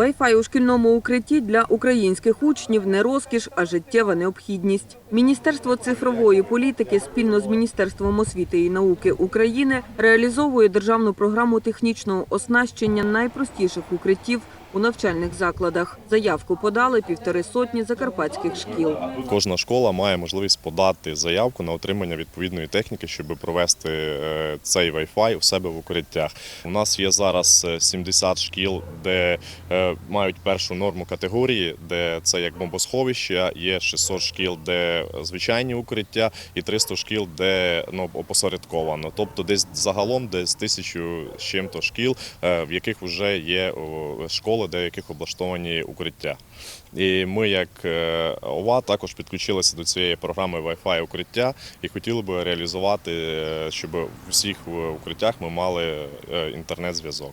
Wi-Fi у шкільному укритті для українських учнів не розкіш, а життєва необхідність. Міністерство цифрової політики спільно з Міністерством освіти і науки України реалізовує державну програму технічного оснащення найпростіших укриттів у навчальних закладах. Заявку подали півтори сотні закарпатських шкіл. Кожна школа має можливість подати заявку на отримання відповідної техніки, щоб провести е, цей Wi-Fi у себе в укриттях. У нас є зараз е, 70 шкіл, де е, мають першу норму категорії, де це як бомбосховище. Є 600 шкіл, де звичайні укриття, і 300 шкіл, де ну, опосередковано. Тобто, десь загалом десь тисячу з чим-то шкіл, е, в яких вже є о, школи, де яких облаштовані укриття. І ми, як е, ОВА, також підключилися до цієї програми Wi-Fi укриття і хотіли би реалізувати, е, щоб в усіх е, укриттях ми мали інтернет-зв'язок.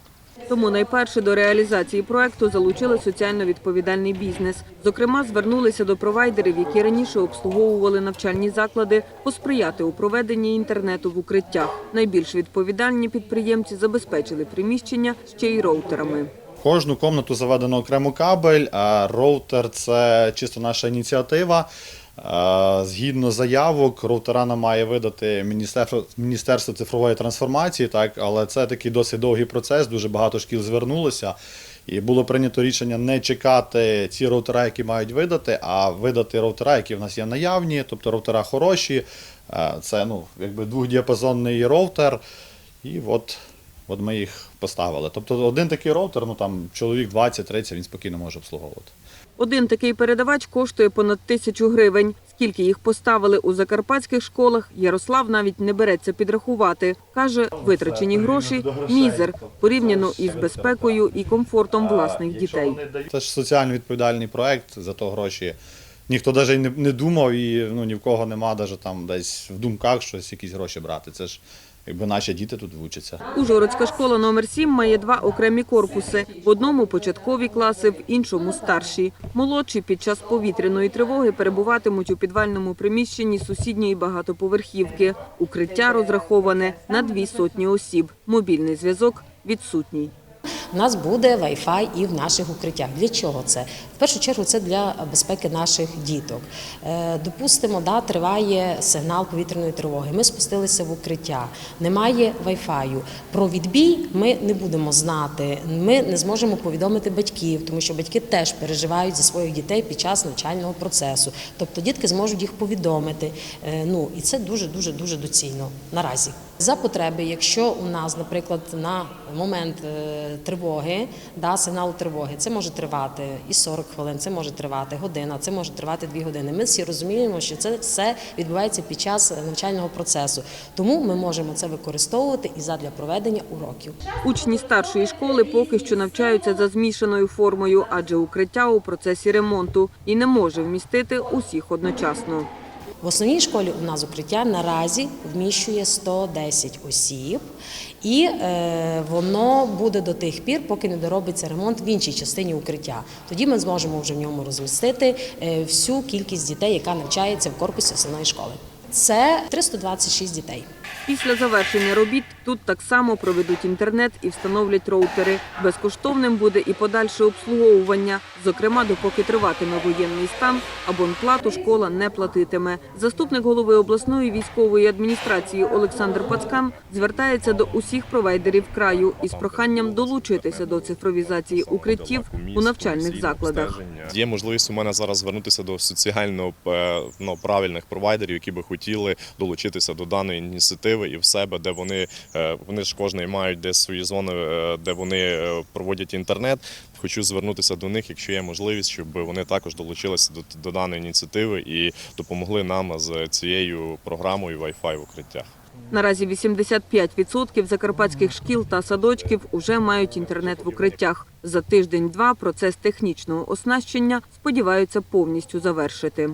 Тому найперше до реалізації проекту залучили соціально відповідальний бізнес. Зокрема, звернулися до провайдерів, які раніше обслуговували навчальні заклади, посприяти у проведенні інтернету в укриттях. Найбільш відповідальні підприємці забезпечили приміщення ще й роутерами. Кожну комнату заведено окремо кабель, а роутер це чисто наша ініціатива. Е, Згідно заявок, роутера нам має видати Міністерство, Міністерство цифрової трансформації, так, але це такий досить довгий процес, дуже багато шкіл звернулося. І було прийнято рішення не чекати ці роутера, які мають видати, а видати роутера, які в нас є наявні, тобто роутера хороші. Е, Це ну, якби двохдіапазонний роутер. І от, от ми їх поставили. Тобто один такий роутер, ну там чоловік 20-30, він спокійно може обслуговувати. Один такий передавач коштує понад тисячу гривень. Скільки їх поставили у закарпатських школах, Ярослав навіть не береться підрахувати. Каже, витрачені гроші мізер порівняно із безпекою і комфортом власних дітей. Це ж соціально відповідальний проект, за то гроші ніхто навіть не, не думав і ну, ні в кого нема даже там десь в думках щось, якісь гроші брати. Це ж якби наші діти тут вчаться. Ужгородська школа номер 7 має два окремі корпуси. В одному початкові класи, в іншому старші. Молодші під час повітряної тривоги перебуватимуть у підвальному приміщенні сусідньої багатоповерхівки. Укриття розраховане на дві сотні осіб. Мобільний зв'язок відсутній. У нас буде Wi-Fi і в наших укриттях. Для чого це? В першу чергу це для безпеки наших діток. Е, Допустимо, да, триває сигнал повітряної тривоги. Ми спустилися в укриття, немає Wi-Fi. Про відбій ми не будемо знати. Ми не зможемо повідомити батьків, тому що батьки теж переживають за своїх дітей під час навчального процесу. Тобто дітки зможуть їх повідомити. Е, Ну і це дуже дуже дуже доцільно наразі. За потреби, якщо у нас, наприклад, на момент е, тривоги, да, сигналу тривоги, це може тривати і 40 хвилин, це може тривати година, це може тривати 2 години. Ми всі розуміємо, що це все відбувається під час навчального процесу. Тому ми можемо це використовувати і задля проведення уроків. Учні старшої школи поки що навчаються за змішаною формою, адже укриття у процесі ремонту і не може вмістити усіх одночасно. В основній школі у нас укриття наразі вміщує 110 осіб, і е, воно буде до тих пір, поки не доробиться ремонт в іншій частині укриття. Тоді ми зможемо вже в ньому розмістити е, всю кількість дітей, яка навчається в корпусі основної школи. Це 326 дітей. Після завершення робіт тут так само проведуть інтернет і встановлять роутери. Безкоштовним буде і подальше обслуговування. Зокрема, допоки триватиме воєнний стан, абонплату школа не платитиме. Заступник голови обласної військової адміністрації Олександр Пацкан звертається до усіх провайдерів краю із проханням долучитися до цифровізації укриттів у навчальних закладах. Є можливість у мене зараз звернутися до соціально е, ну, правильних провайдерів, які би хотіли долучитися до даної ініціативи і в себе, де вони е, вони ж кожний мають десь свої зони, е, де вони е, проводять інтернет. Хочу звернутися до них, якщо є можливість, щоб вони також долучилися до, до даної ініціативи і допомогли нам з цією програмою Wi-Fi в укриттях. Наразі 85% закарпатських шкіл та садочків уже мають інтернет в укриттях. За тиждень-два процес технічного оснащення сподіваються повністю завершити.